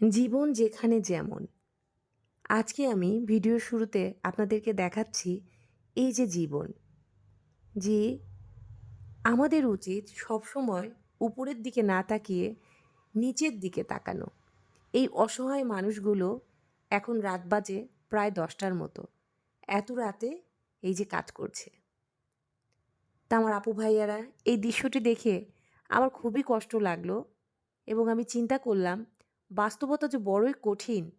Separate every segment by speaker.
Speaker 1: জীবন যেখানে যেমন। আজকে আমি ভিডিওর শুরুতে আপনাদেরকে দেখাচ্ছি এই যে জীবন, যে আমাদের উচিত সবসময় উপরের দিকে না তাকিয়ে নিচের দিকে তাকানো। এই অসহায় মানুষগুলো এখন রাত বাজে প্রায় দশটার মতো। এত রাতে এই যে কাজ করছে। তা আমার আপু ভাইয়ারা এই দৃশ্যটি দেখে আমার খুবই কষ্ট লাগল এবং আমি চিন্তা করলাম বাস্তবতা যে বড়ই কঠিন,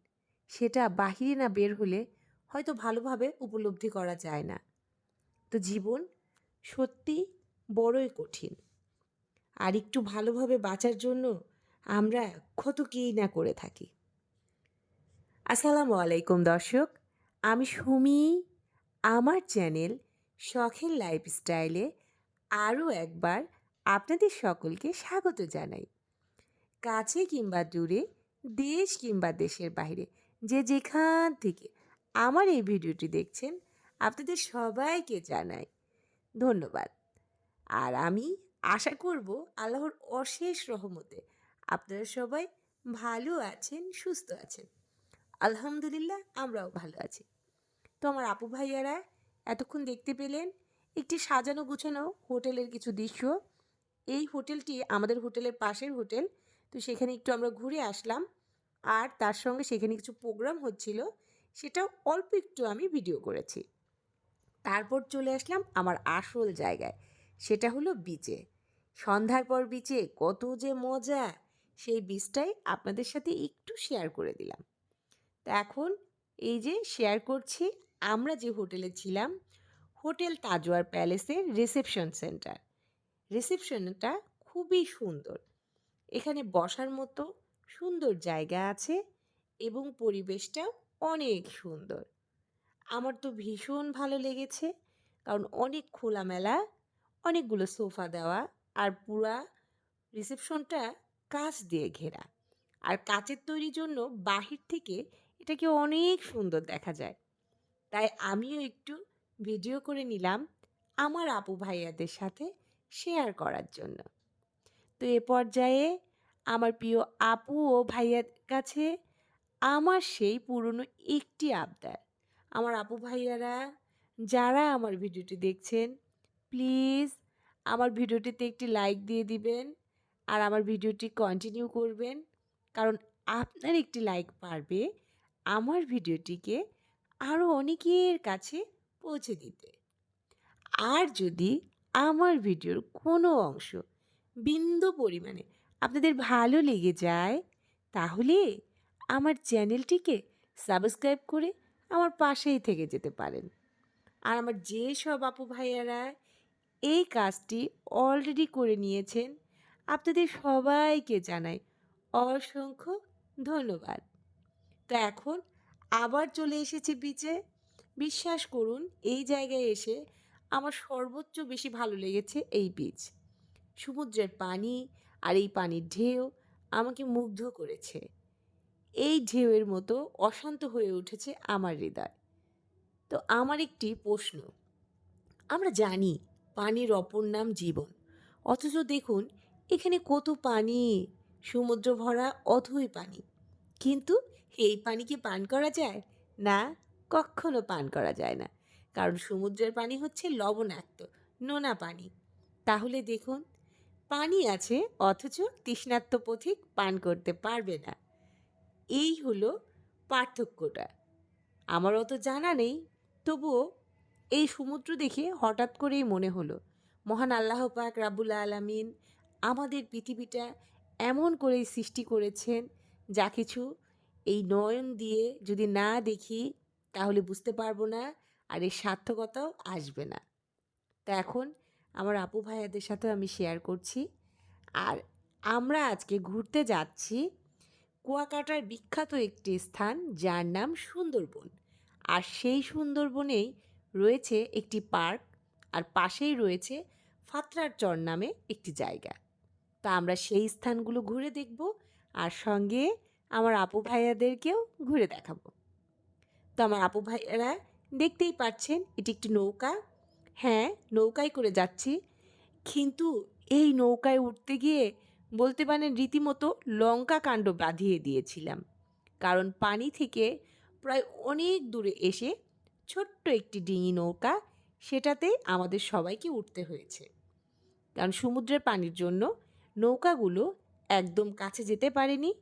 Speaker 1: সেটা বাহিরে না বের হলে হয়তো ভালোভাবে উপলব্ধি করা যায় না। তো জীবন সত্যি বড়ই কঠিন। আর একটু ভালোভাবে বাঁচার জন্য আমরা কত কী না করে থাকি। আসসালামু আলাইকুম দর্শক, আমি সুমি। আমার চ্যানেল শখের লাইফস্টাইলে আরও একবার আপনাদের সকলকে স্বাগত জানাই। কাছে কিংবা দূরে দেশ কিংবা দেশের বাইরে। যে যেখান থেকে আমার এই ভিডিওটি দেখছেন, আপনাদের সবাইকে জানাই ধন্যবাদ। আর আমি আশা করব আল্লাহর অশেষ রহমতে আপনারা সবাই ভালো আছেন, সুস্থ আছেন। আলহামদুলিল্লাহ, আমরাও ভালো আছি। তো আমার আপু ভাইয়ারা, এতক্ষণ দেখতে পেলেন একটি সাজানো গুছানো হোটেলের কিছু দৃশ্য। এই হোটেলটি আমাদের হোটেলের পাশের হোটেল তো সেখানে একটু আমরা ঘুরে আসলাম। আর তার সঙ্গে সেখানে কিছু প্রোগ্রাম হচ্ছিল, সেটাও অল্প একটু আমি ভিডিও করেছি। তারপর চলে আসলাম আমার আসল জায়গায়, সেটা হলো বিচে সন্ধ্যার পর বিচে কত যে মজা! সেই বীজটাই আপনাদের সাথে একটু শেয়ার করে দিলাম। তা এখন এই যে শেয়ার করছি, আমরা যে হোটেলে ছিলাম হোটেল তাজওয়ার প্যালেসের রিসেপশন সেন্টার রিসেপশনটা খুবই সুন্দর। এখানে বসার মতো সুন্দর জায়গা আছে এবং পরিবেশটাও অনেক সুন্দর। আমার তো ভীষণ ভালো লেগেছে কারণ অনেক খোলামেলা, অনেকগুলো সোফা দেওয়া আর পুরা রিসেপশনটা কাঁচ দিয়ে ঘেরা। আর কাচের তৈরির জন্য বাহির থেকে এটাকে অনেক সুন্দর দেখা যায়। তাই আমিও একটু ভিডিও করে নিলাম আমার আপু ভাইয়াদের সাথে শেয়ার করার জন্য। তো এ পর্যায়ে আমার প্রিয় আপু ও ভাইয়ার কাছে আমার সেই পুরনো একটি আবদার। আমার আপু ভাইয়ারা, যারা আমার ভিডিওটি দেখছেন প্লিজ আমার ভিডিওটিতে একটি লাইক দিয়ে দিবেন আর আমার ভিডিওটি কন্টিনিউ করবেন। কারণ আপনার একটি লাইক পারবে আমার ভিডিওটিকে আরও অনেকের কাছে পৌঁছে দিতে। আর যদি আমার ভিডিওর কোনো অংশ বিন্দু পরিমাণে আপনাদের ভালো লেগে যায়, তাহলে আমার চ্যানেলটিকে সাবস্ক্রাইব করে আমার পাশেই থেকে যেতে পারেন। আর আমার যে সব আপু ভাইয়ারা এই কাজটি অলরেডি করে নিয়েছেন, আপনাদের সবাইকে জানাই অসংখ্য ধন্যবাদ। তো এখন আবার চলে এসেছি বিচে বিশ্বাস করুন, এই জায়গায় এসে আমার সর্বোচ্চ বেশি ভালো লেগেছে এই বীচ সমুদ্রের পানি আর এই পানির ঢেউ আমাকে মুগ্ধ করেছে। এই ঢেউয়ের মতো অশান্ত হয়ে উঠেছে আমার হৃদয়। তো আমার একটি প্রশ্ন, আমরা জানি পানির অপর নাম জীবন। অথচ দেখুন, এখানে কত পানি সমুদ্র ভরা অথই পানি। কিন্তু এই পানি কি পান করা যায়? না, কখনো পান করা যায় না। কারণ সমুদ্রের পানি হচ্ছে লবণাক্ত, নোনা পানি। তাহলে দেখুন পানি আছে, অথচ তৃষ্ণাত্ম পথিক পান করতে পারবে না। এই হলো পার্থক্যটা। আমার অত জানা নেই, তবুও এই সমুদ্র দেখে হঠাৎ করেই মনে হলো, মহান আল্লাহ পাক রাবুল আলামিন আমাদের পৃথিবীটা এমন করেই সৃষ্টি করেছেন, যা কিছু এই নয়ন দিয়ে যদি না দেখি তাহলে বুঝতে পারব না, আর এর সার্থকতাও আসবে না। তা এখন আমার আপু ভাইয়াদের সাথেও আমি শেয়ার করছি। আর আমরা আজকে ঘুরতে যাচ্ছি কুয়াকাটার বিখ্যাত একটি স্থান, যার নাম সুন্দরবন। আর সেই সুন্দরবনেই রয়েছে একটি পার্ক, আর পাশেই রয়েছে ফাতরার চর নামে একটি জায়গা। তা আমরা সেই স্থানগুলো ঘুরে দেখব, আর সঙ্গে আমার আপু ভাইয়াদেরকেও ঘুরে দেখাবো। তো আমার আপু ভাইয়ারা দেখতেই পাচ্ছেন, এটি একটি নৌকা হ্যাঁ নৌকায় করে যাচ্ছি। কিন্তু এই নৌকায় উঠতে গিয়ে বলতে পারেন রীতিমতো লঙ্কা কাণ্ড বাঁধিয়ে দিয়েছিলাম। কারণ পানি থেকে প্রায় অনেক দূরে এসে ছোট্ট একটি ডিঙি নৌকা সেটাতে আমাদের সবাইকে উঠতে হয়েছে। কারণ সমুদ্রের পানির জন্য নৌকাগুলো একদম কাছে যেতে পারেনি,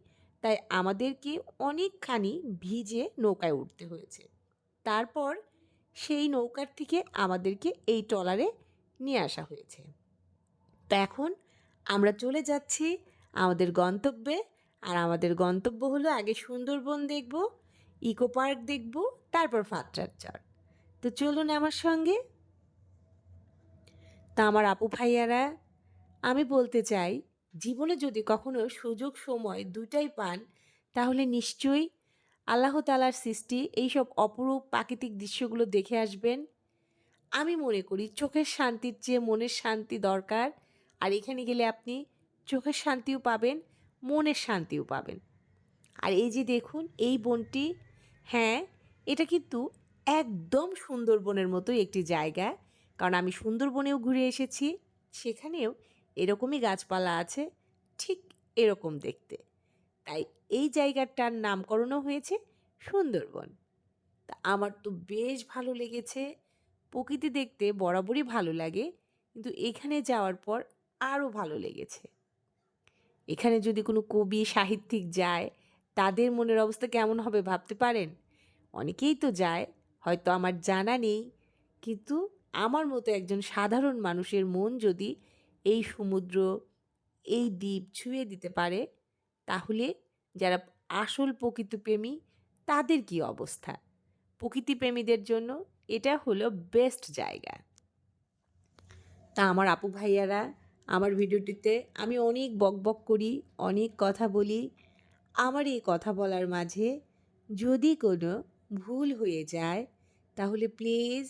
Speaker 1: তাই আমাদেরকে অনেকখানি ভিজে নৌকায় উঠতে হয়েছে। তারপর সেই নৌকার থেকে আমাদেরকে এই ট্রলারে নিয়ে আসা হয়েছে। তো এখন আমরা চলে যাচ্ছি আমাদের গন্তব্যে আর আমাদের গন্তব্য হলো আগে সুন্দরবন দেখব, ইকো পার্ক দেখব, তারপর ফাত্রার চর। তো চলুন আমার সঙ্গে। তা আমার আপু ভাইয়ারা, আমি বলতে চাই, জীবনে যদি কখনো সুযোগ, সময় দুটাই পান, তাহলে নিশ্চয়ই আল্লাহ তালার সৃষ্টি এইসব অপরূপ প্রাকৃতিক দৃশ্যগুলো দেখে আসবেন। আমি মনে করি চোখের শান্তির চেয়ে মনের শান্তি দরকার। আর এখানে গেলে আপনি চোখের শান্তিও পাবেন, মনের শান্তিও পাবেন। আর এই যে দেখুন, এই বনটি হ্যাঁ এটা কিন্তু একদম সুন্দরবনের মতোই একটি জায়গা। কারণ আমি সুন্দরবনেও ঘুরে এসেছি, সেখানেও এরকমই গাছপালা আছে, ঠিক এরকম দেখতে। তাই এই জায়গাটার নামকরণও হয়েছে সুন্দরবন। তা আমার তো বেশ ভালো লেগেছে। প্রকৃতি দেখতে বরাবরই ভালো লাগে, কিন্তু এখানে যাওয়ার পর আরও ভালো লেগেছে। এখানে যদি কোনো কবি, সাহিত্যিক যায়, তাদের মনের অবস্থা কেমন হবে ভাবতে পারেন? অনেকেই তো যায়, হয়তো আমার জানা নেই, কিন্তু আমার মতো একজন সাধারণ মানুষের মন যদি এই সমুদ্র, এই দ্বীপ ছুঁয়ে দিতে পারে তাহলে যারা আসল প্রকৃতিপ্রেমী, তাদের কি অবস্থা? প্রকৃতিপ্রেমীদের জন্য এটা হলো বেস্ট জায়গা। তা আমার আপু ভাইয়ারা, আমার ভিডিওটিতে আমি অনেক বকবক করি, অনেক কথা বলি। আমার এই কথা বলার মাঝে যদি কোনো ভুল হয়ে যায়, তাহলে প্লিজ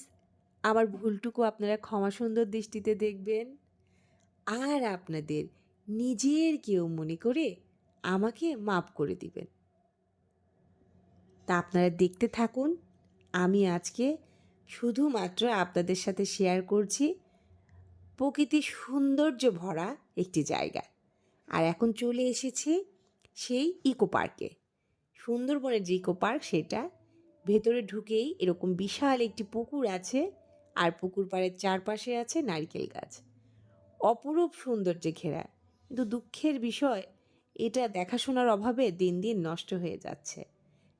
Speaker 1: আমার ভুলটুকু আপনারা ক্ষমা সুন্দর দৃষ্টিতে দেখবেন। আর আপনাদের নিজের কেউ মনে করে আমাকে মাফ করে দিবেন। তা আপনারা দেখতে থাকুন, আমি আজকে শুধুমাত্র আপনাদের সাথে শেয়ার করছি প্রকৃতির সৌন্দর্য ভরা একটি জায়গা। আর এখন চলে এসেছি সেই ইকো পার্কে সুন্দরবনের যে ইকো পার্ক সেটা ভেতরে ঢুকেই এরকম বিশাল একটি পুকুর আছে আর পুকুর পাড়ের চারপাশে আছে নারকেল গাছ। অপরূপ সৌন্দর্যে ঘেরা। কিন্তু দুঃখের বিষয় এটা দেখাশোনার অভাবে দিন দিন নষ্ট হয়ে যাচ্ছে।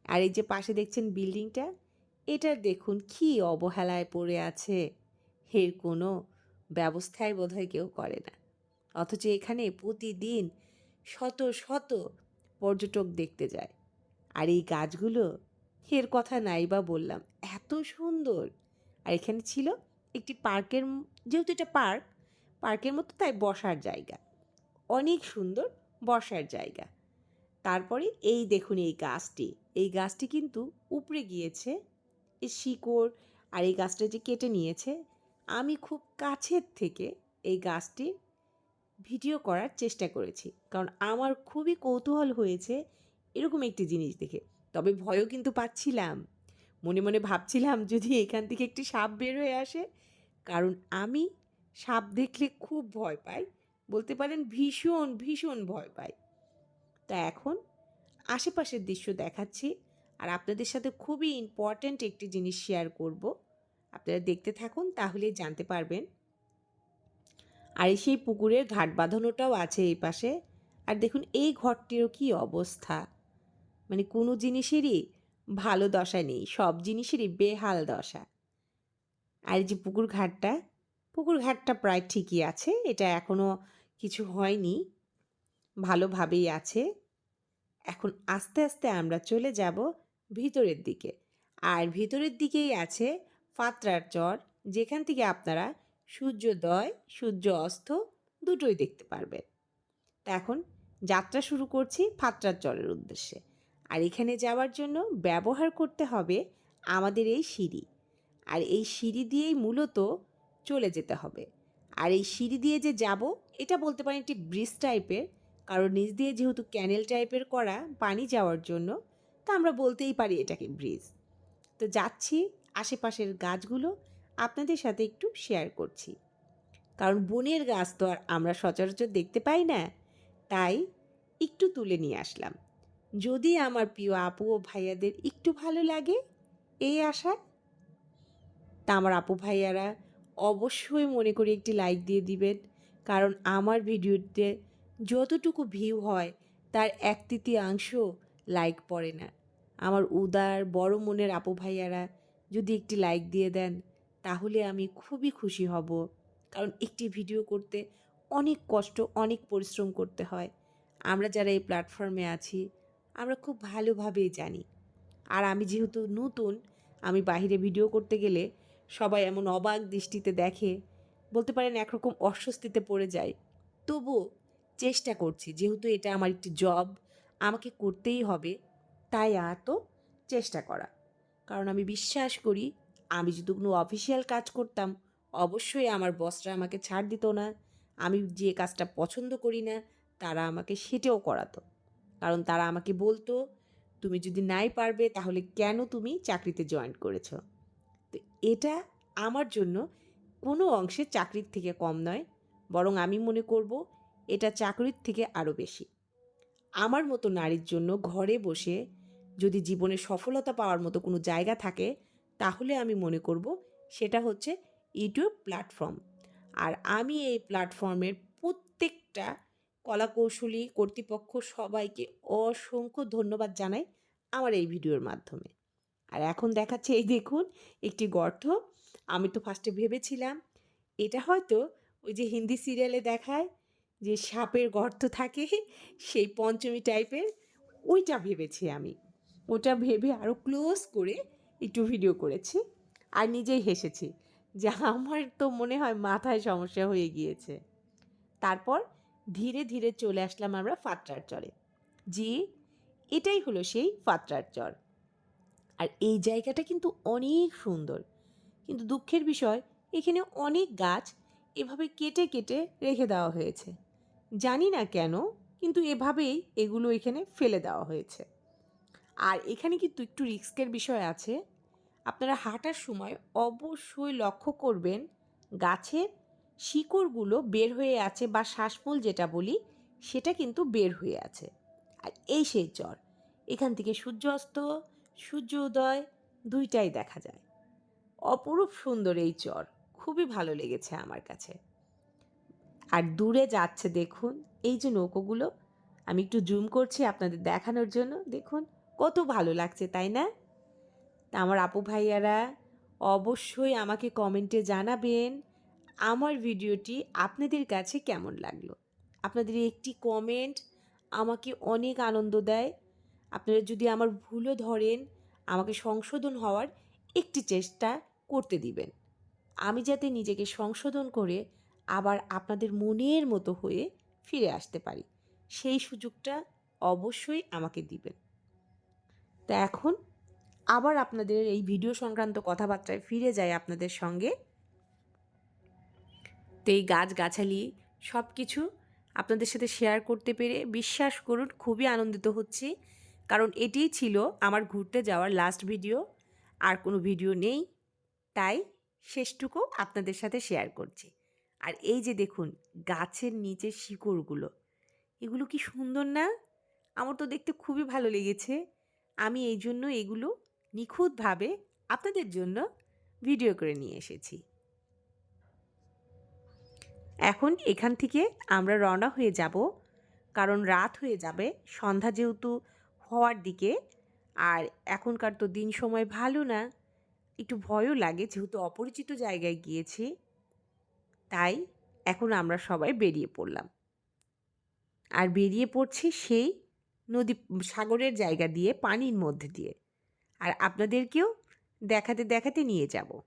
Speaker 1: আর এই যে পাশে দেখছেন বিল্ডিংটা এটার দেখুন কি অবহেলায় পড়ে আছে। এর কোনো ব্যবস্থাই বোধহয় কেউ করে না। অথচ এখানে প্রতিদিন শত শত পর্যটক দেখতে যায়। আর এই গাছগুলো, এর কথা নাই বা বললাম, এত সুন্দর। আর এখানে ছিল একটি পার্কের, যেহেতু এটা পার্ক, পার্কের মতো তাই বসার জায়গা। অনেক সুন্দর বসার জায়গা। তারপরে এই দেখুন এই গাছটি। এই গাছটি কিন্তু উপড়ে গিয়েছে এই শিকড় আর এই গাছটা যে কেটে নিয়েছে, আমি খুব কাছের থেকে এই গাছটির ভিডিও করার চেষ্টা করেছি। কারণ আমার খুবই কৌতূহল হয়েছে এরকম একটি জিনিস দেখে। তবে ভয়ও কিন্তু পাচ্ছিলাম। মনে মনে ভাবছিলাম যদি এখান থেকে একটি সাপ বের হয়ে আসে, কারণ আমি সাপ দেখলে খুব ভয় পাই। বলতে পারেন ভীষণ ভীষণ ভয় পাই। তা এখন আশেপাশের দৃশ্য দেখাচ্ছি আর আপনাদের সাথে খুবই ইম্পর্ট্যান্ট একটি জিনিস শেয়ার করব। আপনারা দেখতে থাকুন তাহলেই জানতে পারবেন। আর সেই পুকুরের ঘাট বাঁধানোটাও আছে এই পাশে। আর দেখুন, এই ঘরটিরও কি অবস্থা। মানে কোনো জিনিসেরই ভালো দশা নেই, সব জিনিসেরই বেহাল দশা। আর যে পুকুর ঘাটটা পুকুর ঘাটটা প্রায় ঠিকই আছে, এটা এখনও কিছু হয়নি, ভালোভাবেই আছে। এখন আস্তে আস্তে আমরা চলে যাব ভিতরের দিকে। আর ভিতরের দিকেই আছে ফাতরার চর, যেখান থেকে আপনারা সূর্যোদয়, সূর্য অস্ত দুটোই দেখতে পারবেন। তা এখন যাত্রা শুরু করছি ফাতরার চরের উদ্দেশ্যে। আর এখানে যাওয়ার জন্য ব্যবহার করতে হবে আমাদের এই সিঁড়ি। আর এই সিঁড়ি দিয়েই মূলত চলে যেতে হবে। আর এই সিঁড়ি দিয়ে যে যাব, এটা বলতে পারেন একটি ব্রিজ টাইপের, কারণ নিচ দিয়ে যেহেতু ক্যানেল টাইপের করা পানি যাওয়ার জন্য, তা আমরা বলতেই পারি এটাকে ব্রিজ। তো যাচ্ছি আশেপাশের গাছগুলো আপনাদের সাথে একটু শেয়ার করছি। কারণ বনের গাছ তো আর আমরা সচরাচর দেখতে পাই না, তাই একটু তুলে নিয়ে আসলাম। যদি আমার প্রিয় আপু ও ভাইয়াদের একটু ভালো লাগে, এই আশায়। তা আমার আপু ভাইয়ারা অবশ্যই মনে করে একটি লাইক দিয়ে দিবেন। কারণ আমার ভিডিওতে যতটুকু ভিউ হয়, তার এক তৃতীয়াংশ লাইক পড়ে না। আমার উদার, বড় মনের আপু ভাইয়ারা যদি একটি লাইক দিয়ে দেন, তাহলে আমি খুবই খুশি হব। কারণ একটি ভিডিও করতে অনেক কষ্ট, অনেক পরিশ্রম করতে হয়। আমরা যারা এই প্ল্যাটফর্মে আছি, আমরা খুব ভালোভাবেই জানি। আর আমি যেহেতু নতুন, আমি বাইরে ভিডিও করতে গেলে সবাই এমন অবাক দৃষ্টিতে দেখে, বলতে পারেন একরকম অস্বস্তিতে পড়ে যায়। তবু চেষ্টা করছি, যেহেতু এটা আমার একটি জব আমাকে করতেই হবে, তাই এত চেষ্টা করা। কারণ আমি বিশ্বাস করি, আমি যদি কোনো অফিসিয়াল কাজ করতাম, অবশ্যই আমার বসরা আমাকে ছাড় দিত না, আমি যে কাজটা পছন্দ করি না, তারা আমাকে সেটাও করাতো। কারণ তারা আমাকে বলতো, তুমি যদি নাই পারবে, তাহলে কেন তুমি চাকরিতে জয়েন করেছ? তো এটা আমার জন্য কোনো অংশে চাকরির থেকে কম নয়, বরং আমি মনে করব এটা চাকরির থেকে আরও বেশি। আমার মতো নারীর জন্য ঘরে বসে যদি জীবনে সফলতা পাওয়ার মতো কোনো জায়গা থাকে, তাহলে আমি মনে করব সেটা হচ্ছে ইউটিউব প্ল্যাটফর্ম। আর আমি এই প্ল্যাটফর্মের প্রত্যেকটা কলাকৌশলী কর্তৃপক্ষ সবাইকে অসংখ্য ধন্যবাদ জানাই আমার এই ভিডিওর মাধ্যমে। আর এখন দেখাচ্ছে, এই দেখুন, একটি গর্ত। আমি তো ফার্স্টে ভেবেছিলাম, এটা হয়তো ওই যে হিন্দি সিরিয়ালে দেখায় যে সাপের গর্ত থাকে, সেই পঞ্চমী টাইপের ওইটা ভেবেছি আমি। ওটা ভেবে আরও ক্লোজ করে একটু ভিডিও করেছি আর নিজেই হেসেছি যে আমার তো মনে হয় মাথায় সমস্যা হয়ে গিয়েছে। তারপর ধীরে ধীরে চলে আসলাম আমরা ফাত্রার চরে। জি, এটাই হলো সেই ফাত্রার চর। আর এই জায়গাটা কিন্তু অনেক সুন্দর। কিন্তু দুঃখের বিষয়, এখানে অনেক গাছ এভাবে কেটে কেটে রেখে দেওয়া হয়েছে। জানি না কেন, কিন্তু এভাবেই এগুলো এখানে ফেলে দেওয়া হয়েছে। আর এখানে কিন্তু একটু রিস্কের বিষয় আছে। আপনারা হাঁটার সময় অবশ্যই লক্ষ্য করবেন, গাছের শিকড়গুলো বের হয়ে আছে বা শ্বাসমূল যেটা বলি, সেটা কিন্তু বের হয়ে আছে। আর এই সেই জ্বর। এখান থেকে সূর্য অস্ত সূর্য উদয় দুইটাই দেখা যায়। অপরূপ সুন্দর এই চর। খুবই ভালো লেগেছে আমার কাছে। আর দূরে যাচ্ছে দেখুন, এই যে নৌকোগুলো, আমি একটু জুম করছি আপনাদের দেখানোর জন্য। দেখুন, কত ভালো লাগছে, তাই না? তা আমার আপু ভাইয়ারা অবশ্যই আমাকে কমেন্টে জানাবেন, আমার ভিডিওটি আপনাদের কাছে কেমন লাগল? আপনাদের একটি কমেন্ট আমাকে অনেক আনন্দ দেয়। আপনারা যদি আমার ভুলও ধরেন, আমাকে সংশোধন হওয়ার একটি চেষ্টা করতে দিবেন। আমি যাতে নিজেকে সংশোধন করে আবার আপনাদের মনের মতো হয়ে ফিরে আসতে পারি, সেই সুযোগটা অবশ্যই আমাকে দিবেন। তা এখন আবার আপনাদের এই ভিডিও সংক্রান্ত কথাবার্তায় ফিরে যায় আপনাদের সঙ্গে। তো এই গাছগাছালি সব কিছু আপনাদের সাথে শেয়ার করতে পেরে বিশ্বাস করুন, খুবই আনন্দিত হচ্ছি। কারণ এটিই ছিল আমার ঘুরতে যাওয়ার লাস্ট ভিডিও আর কোনো ভিডিও নেই। তাই শেষটুকু আপনাদের সাথে শেয়ার করছি। আর এই যে দেখুন, গাছের নিচে শিকড়গুলো, এগুলো কি সুন্দর না? আমার তো দেখতে খুবই ভালো লেগেছে। আমি এই জন্য এগুলো নিখুঁতভাবে আপনাদের জন্য ভিডিও করে নিয়ে এসেছি। এখন এখান থেকে আমরা রওনা হয়ে যাব, কারণ রাত হয়ে যাবে। সন্ধ্যা যেহেতু হওয়ার দিকে। আর এখনকার তো দিন সময় ভালো না। একটু ভয়ও লাগে, যেহেতু অপরিচিত জায়গায় গিয়েছি। তাই এখন আমরা সবাই বেরিয়ে পড়লাম। আর বেরিয়ে পড়ছি সেই নদী, সাগরের জায়গা দিয়ে, পানির মধ্যে দিয়ে। আর আপনাদেরকেও দেখাতে দেখাতে নিয়ে যাব।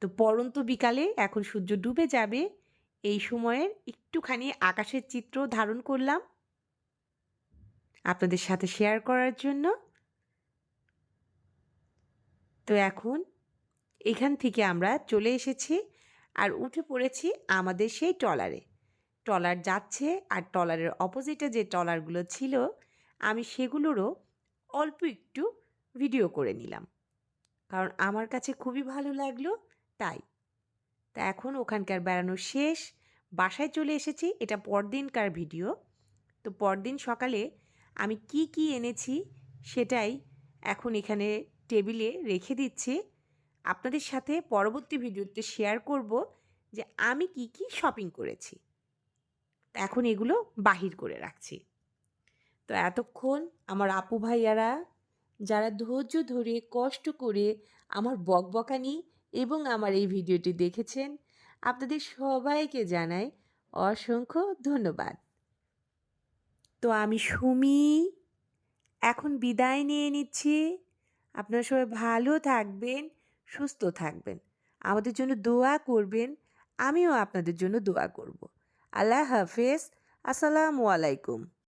Speaker 1: তো পরন্ত বিকালে এখন সূর্য ডুবে যাবে, এই সময়ের একটুখানি আকাশের চিত্র ধারণ করলাম। আপনাদের সাথে শেয়ার করার জন্য। তো এখন এখান থেকে আমরা চলে এসেছি আর উঠে পড়েছি আমাদের সেই ট্রলারে। ট্রলার যাচ্ছে আর ট্রলারের অপোজিটে যে ট্রলারগুলো ছিল, আমি সেগুলোরও অল্প একটু ভিডিও করে নিলাম। কারণ আমার কাছে খুবই ভালো লাগল, তাই। তা এখন ওখানকার বেড়ানো শেষ, বাসায় চলে এসেছি, এটা পরদিনকার ভিডিও তো পরদিন সকালে আমি কি কি এনেছি সেটাই এখন এখানে টেবিলে রেখে দিচ্ছি। আপনাদের সাথে পরবর্তী ভিডিওতে শেয়ার করব যে আমি কি কি শপিং করেছি। এখন এগুলো বাহির করে রাখছি। তো এতক্ষণ আমার আপু ভাইয়ারা, যারা ধৈর্য ধরে, কষ্ট করে আমার বকবকানি এবং আমার এই ভিডিওটি দেখেছেন, আপনাদের সবাইকে জানাই অসংখ্য ধন্যবাদ। তো আমি সুমি, এখন বিদায় নিয়ে নিচ্ছি। আপনার সবাই ভালো থাকবেন, সুস্থ থাকবেন। আমাদের জন্য দোয়া করবেন, আমিও আপনাদের জন্য দোয়া করব। আল্লাহ হাফেজ, আসসালামু আলাইকুম।